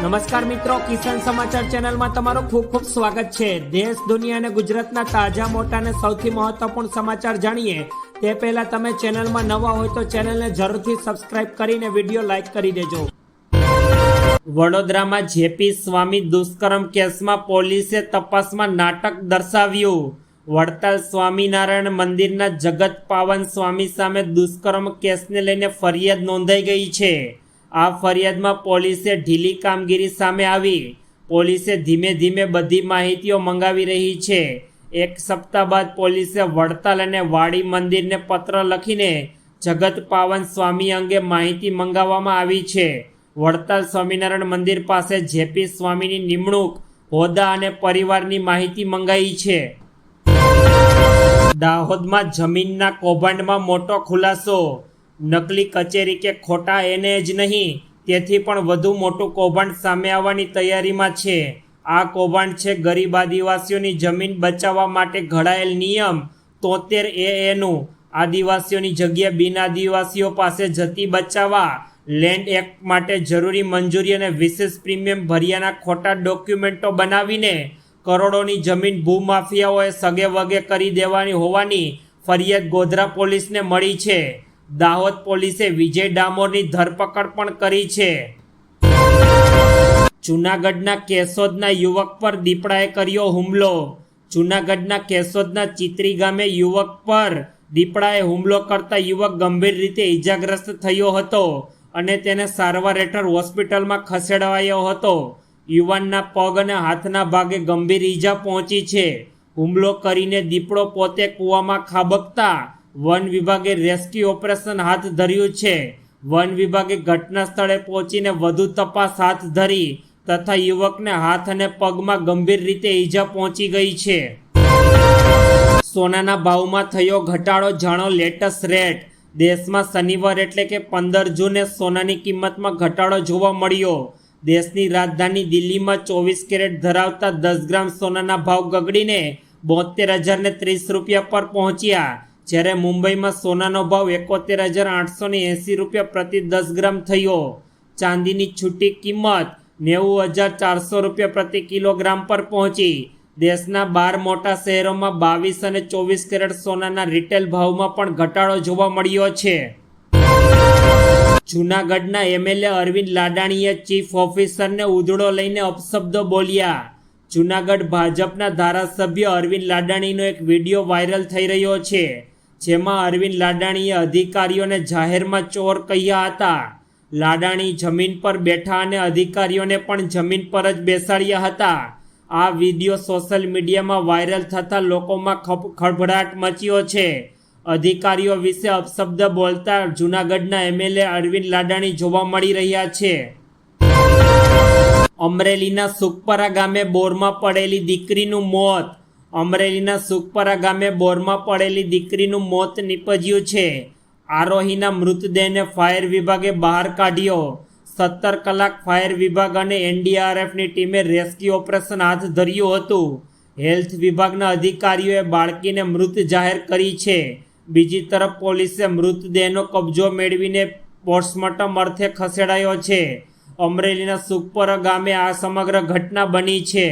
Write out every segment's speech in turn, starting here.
નમસ્કાર મિત્રો, કિસાન સમાચાર ચેનલમાં તમારું ખૂબ ખૂબ સ્વાગત છે. દેશ, દુનિયા અને ગુજરાતના તાજા, મોટા અને સૌથી મહત્વપૂર્ણ સમાચાર જાણીએ. તે પહેલા તમે ચેનલમાં નવા હોય તો ચેનલને જરૂરથી સબસ્ક્રાઇબ કરીને વીડિયો લાઇક કરી દેજો. વડોદરામાં જેપી સ્વામી દુષ્કર્મ કેસમાં પોલીસે તપાસમાં નાટક દર્શાવ્યું. વડતાલ સ્વામિનારાયણ મંદિરના જગત પાવન સ્વામી સામે દુષ્કર્મ કેસને લઈને ફરિયાદ નોંધાઈ ગઈ છે. આ ફરિયાદમાં પોલીસે ઢીલી કામગીરી સામે આવી. પોલીસે ધીમે ધીમે બધી માહિતીઓ મંગાવી રહી છે. એક સપ્તાહ બાદ પોલીસે વડતાલ અને વાડી મંદિરને પત્ર લખીને જગત પાવન સ્વામી અંગે માહિતી મંગાવવામાં આવી છે. વડતાલ સ્વામિનારાયણ મંદિર પાસે જેપી સ્વામીની નિમણૂક, હોદ્દા અને પરિવારની માહિતી મંગાઈ છે. દાહોદમાં જમીનના કૌભાંડમાં મોટો ખુલાસો નકલી કચેરી કે ખોટા એને જ નહીં, તેથી પણ વધુ મોટું કૌભાંડ સામે આવવાની તૈયારીમાં છે. આ કૌભાંડ છે ગરીબ આદિવાસીઓની જમીન બચાવવા માટે ઘડાયેલ નિયમ તોતેર એ એનું. આદિવાસીઓની જગ્યા બિન આદિવાસીઓ પાસે જતી બચાવવા, લેન્ડ એક્ટ માટે જરૂરી મંજૂરી અને વિશેષ પ્રીમિયમ ભર્યાના ખોટા ડોક્યુમેન્ટો બનાવીને કરોડોની જમીન ભૂમાફિયાઓએ સગે વગે કરી દેવાની હોવાની ફરિયાદ ગોધરા પોલીસને મળી છે. દાહોદ પોલીસે વિજય ડામોરની ધરપકડ પણ કરી છે. જૂનાગઢના કેશોદના યુવક પર દીપડાએ કર્યો હુમલો. જૂનાગઢના કેશોદના ચિત્રી ગામે યુવક પર દીપડાએ હુમલો કરતા યુવક ગંભીર રીતે ઈજાગ્રસ્ત થયો હતો અને તેને સારવાર હેઠળ હોસ્પિટલમાં ખસેડવાયો હતો. યુવાનના પગ અને હાથના ભાગે ગંભીર ઈજા પહોંચી છે. હુમલો કરીને દીપડો પોતે કૂવામાં ખાબકતા વન વિભાગે રેસ્ક્યુ ઓપરેશન હાથ ધર્યું છે. વન વિભાગે ઘટના સ્થળે પહોંચીને વધુ તપાસ હાથ ધરી તથા યુવકને હાથ અને પગમાં ગંભીર રીતે ઈજા પહોંચી ગઈ છે. સોનાના ભાવમાં થયો ઘટાડો જાણો લેટેસ્ટ રેટ. દેશમાં શનિવાર એટલે કે પંદર જૂને સોનાની કિંમતમાં ઘટાડો જોવા મળ્યો. દેશની રાજધાની દિલ્હીમાં ચોવીસ કેરેટ ધરાવતા દસ ગ્રામ સોનાના ભાવ ગગડીને બોતેર હજારને ત્રીસ રૂપિયા પર પહોંચ્યા. જ્યારે મુંબઈમાં સોનાનો ભાવ એકોતેર હજાર આઠસો ને એંસી રૂપિયા પ્રતિ દસ ગ્રામ થયો. ચાંદીની છૂટી કિંમત નેવું હજાર ચારસો રૂપિયા પ્રતિ કિલોગ્રામ પર પહોંચી. દેશના બાર મોટા શહેરોમાં બાવીસ અને ચોવીસ કેરેટ સોનાના રિટેલ ભાવમાં પણ ઘટાડો જોવા મળ્યો છે. જૂનાગઢના એમએલએ અરવિંદ લાડાણીએ ચીફ ઓફિસરને ઉધડો લઈને અપશબ્દો બોલ્યા. જૂનાગઢ ભાજપના ધારાસભ્ય અરવિંદ લાડાણીનો એક વીડિયો વાયરલ થઈ રહ્યો છે. જેમાં અરવિંદ લાડાણીએ અધિકારીઓને જાહેરમાં ચોર કહ્યા હતા. લાડાણી જમીન પર બેઠા અને અધિકારીઓને પણ જમીન પર જ બેસાડ્યા હતા. આ વીડિયો સોશિયલ મીડિયામાં વાયરલ થતાં લોકોમાં ખળભળાટ મચ્યો છે. અધિકારીઓ વિશે અપશબ્દ બોલતા જૂનાગઢના એમએલએ અરવિંદ લાડાણી જોવા મળી રહ્યા છે. અમરેલીના સુખપરા ગામે બોરમાં પડેલી દીકરીનું મોત. અમરેલીના સુખપરા ગામે બોરમાં પડેલી દીકરીનું મોત નીપજ્યું છે. આરોહીના મૃતદેહને ફાયર વિભાગે બહાર કાઢ્યો. સત્તર કલાક ફાયર વિભાગ અને એનડીઆરએફની ટીમે રેસ્ક્યુ ઓપરેશન હાથ ધર્યું હતું. હેલ્થ વિભાગના અધિકારીઓએ બાળકીને મૃત જાહેર કરી છે. બીજી તરફ પોલીસે મૃતદેહનો કબજો મેળવીને પોસ્ટમોર્ટમ અર્થે ખસેડાયો છે. અમરેલીના સુખપરા ગામે આ સમગ્ર ઘટના બની છે.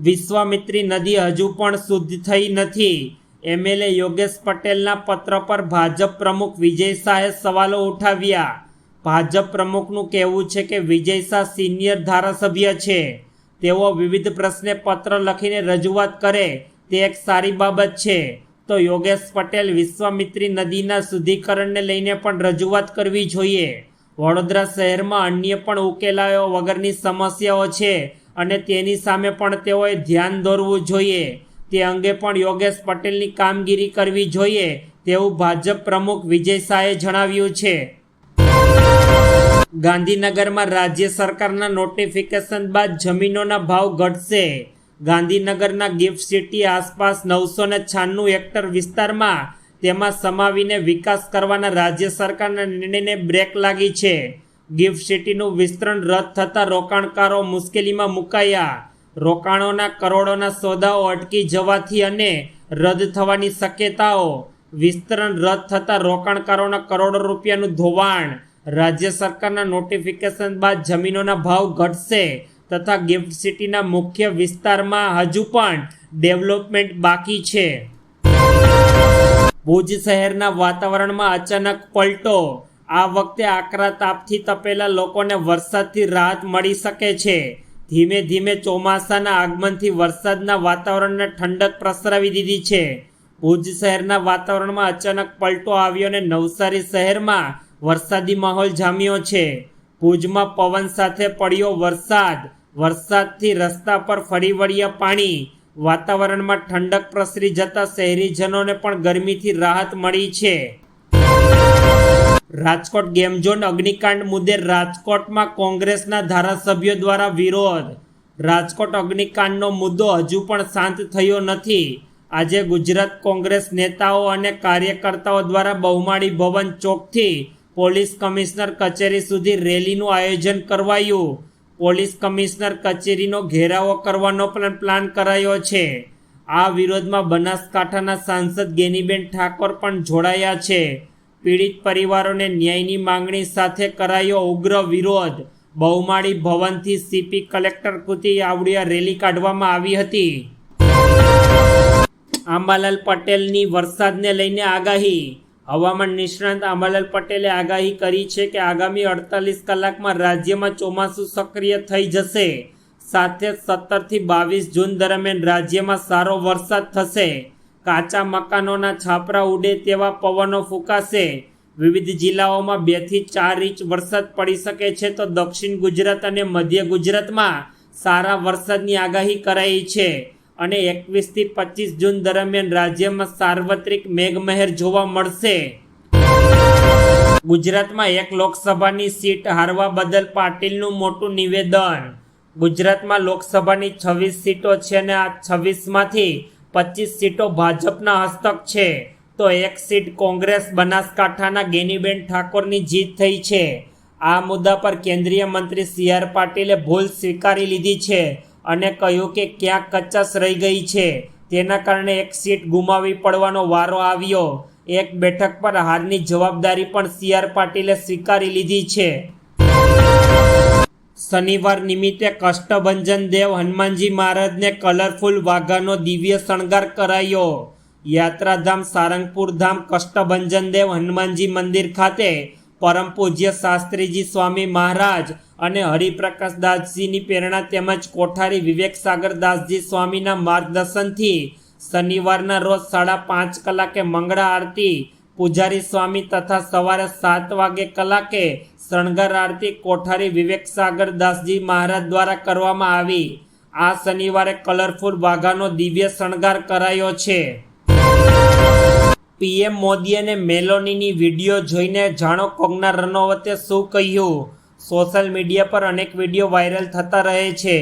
વિશ્વામિત્રી નદી હજુ પણ શુદ્ધ થઈ નથી. એમએલએ યોગેશ પટેલના પત્ર પર ભાજપ પ્રમુખ વિજય શાહે સવાલો ઉઠાવ્યા. ભાજપ પ્રમુખનું કહેવું છે કે વિજય શાહ સિનિયર ધારાસભ્ય છે. તેઓ વિવિધ પ્રશ્ને પત્ર લખીને રજૂઆત કરે તે એક સારી બાબત છે. તો યોગેશ પટેલ વિશ્વામિત્રી નદીના શુદ્ધિકરણને લઈને પણ રજૂઆત કરવી જોઈએ. વડોદરા શહેરમાં અન્ય પણ ઉકેલાયો વગરની સમસ્યાઓ છે. અને તેની સામે પણ તેઓએ ધ્યાન દોરવું જોઈએ. તે અંગે પણ યોગેશ પટેલની કામગીરી કરવી જોઈએ તેવું ભાજપ પ્રમુખ વિજય શાહે જણાવ્યું છે. ગાંધીનગરમાં રાજ્ય સરકારના નોટિફિકેશન બાદ જમીનોના ભાવ ઘટશે. ગાંધીનગરના ગિફ્ટ સિટી આસપાસ નવસો ને છન્નું હેક્ટર વિસ્તારમાં તેમાં સમાવીને વિકાસ કરવાના રાજ્ય સરકારના નિર્ણયને બ્રેક લાગી છે. ગિફ્ટ સિટીનું વિસ્તરણ રદ થતાં રોકાણકારો મુશ્કેલીમાં મુકાયા. રોકાણોના કરોડોના સોદાઓ અટકી જવાથી અને રદ થવાની શક્યતાઓ. વિસ્તરણ રદ થતાં રોકાણકારોના કરોડો રૂપિયાનું ધોવાણ. રાજ્ય સરકારના નોટિફિકેશન બાદ જમીનોના ભાવ ઘટશે તથા ગિફ્ટ સિટીના મુખ્ય વિસ્તારમાં હજુ પણ ડેવલપમેન્ટ બાકી છે. ભુજ શહેરના વાતાવરણમાં અચાનક પલટો. આ વખતે આકરા તાપથી તપેલા લોકોને વરસાદથી રાહત મળી શકે છે. ધીમે ધીમે ચોમાસાના આગમનથી વરસાદના વાતાવરણને ઠંડક પ્રસરાવી દીધી છે. ભુજ શહેરના વાતાવરણમાં અચાનક પલટો આવ્યો અને નવસારી શહેરમાં વરસાદી માહોલ જામ્યો છે. ભુજમાં પવન સાથે પડ્યો વરસાદ. વરસાદથી રસ્તા પર ફરી વળ્યા પાણી. વાતાવરણમાં ઠંડક પ્રસરી જતા શહેરીજનોને પણ ગરમીથી રાહત મળી છે. રાજકોટ ગેમઝોન અગ્નિકાંડ મુદ્દે રાજકોટમાં કોંગ્રેસના ધારાસભ્યો દ્વારા વિરોધ. રાજકોટ અગ્નિકાંડનો મુદ્દો હજુ પણ શાંત થયો નથી. આજે ગુજરાત કોંગ્રેસ નેતાઓ અને કાર્યકર્તાઓ દ્વારા બહુમાળી ભવન ચોકથી પોલીસ કમિશનર કચેરી સુધી રેલીનું આયોજન કરવાયું. પોલીસ કમિશનર કચેરીનો ઘેરાવો કરવાનો પણ પ્લાન કરાયો છે. આ વિરોધમાં બનાસકાંઠાના સાંસદ ગેનીબેન ઠાકોર પણ જોડાયા છે. પીડિત પરિવારોને ન્યાયની માંગણી સાથે કરાયો ઉગ્ર વિરોધ. બહુમાળી ભવનથી CP collector Kruti Avadiya rally કાઢવામાં આવી હતી. આંબાલાલ પટેલની વરસાદને લઈને આગાહી. હવામાન નિષ્ણાંત આંબાલાલ પટેલે આગાહી કરી છે કે આગામી અડતાલીસ કલાકમાં રાજ્યમાં ચોમાસું સક્રિય થઈ જશે. સાથે સત્તરથી બાવીસ જૂન દરમિયાન રાજ્યમાં સારો વરસાદ થશે. કાચા મકાનોના છાપરા ઉડે તેવા પવનો ફૂંકાશે. વિવિધ જિલ્લાઓમાં બેથી ચાર ઇંચ વરસાદ પડી શકે છે તો દક્ષિણ ગુજરાત અને મધ્ય ગુજરાતમાં સારા વરસાદની આગાહી કરાઈ છે. અને એકવીસથી પચીસ જૂન દરમિયાન રાજ્યમાં સાર્વત્રિક મેઘમહેર જોવા મળશે. ગુજરાતમાં એક લોકસભાની સીટ હારવા બદલ પાટીલનું મોટું નિવેદન. ગુજરાતમાં લોકસભાની છવ્વીસ સીટો છે અને આ છવ્વીસમાંથી પચીસ સીટો ભાજપના હસ્તક છે. તો એક સીટ કોંગ્રેસ બનાસકાંઠાના ગેનીબેન ઠાકોરની જીત થઈ છે. આ મુદ્દા પર કેન્દ્રીય મંત્રી સી આર પાટીલે ભૂલ સ્વીકારી લીધી છે અને કહ્યું કે ક્યાંક કચાસ રહી ગઈ છે. તેના કારણે એક સીટ ગુમાવી પડવાનો વારો આવ્યો. એક બેઠક પર હારની જવાબદારી પણ સી આર પાટીલે સ્વીકારી લીધી છે. શનિવાર નિમિત્તે કષ્ટભંજન દેવ હનુમાનજી મહારાજને કલરફુલ વાઘાનો દિવ્ય શણગાર કરાયો. યાત્રાધામ સારંગપુર ધામ કષ્ટભંજન દેવ હનુમાનજી મંદિર ખાતે પરમ પૂજ્ય શાસ્ત્રીજી સ્વામી મહારાજ અને હરિપ્રકાશ દાસજીની પ્રેરણા તેમજ કોઠારી વિવેક સાગર દાસજી સ્વામીના માર્ગદર્શનથી શનિવારના રોજ સાડા પાંચ કલાકે મંગળા આરતી, પૂજારી સ્વામી તથા સવારે સાત વાગે કલાકે શણગાર આરતી કોઠારી વિવેક સાગર દાસજી મહારાજ દ્વારા કરવામાં આવી. આ શનિવારે કલરફુલ વાઘાનો દિવ્ય શણગાર કરાયો છે. પીએમ મોદી અને મેલોનીની વીડિયો જોઈને જાણો કોંગના રનોવતે શું કહ્યું? સોશિયલ મીડિયા પર અનેક વીડિયો વાયરલ થતા રહે છે.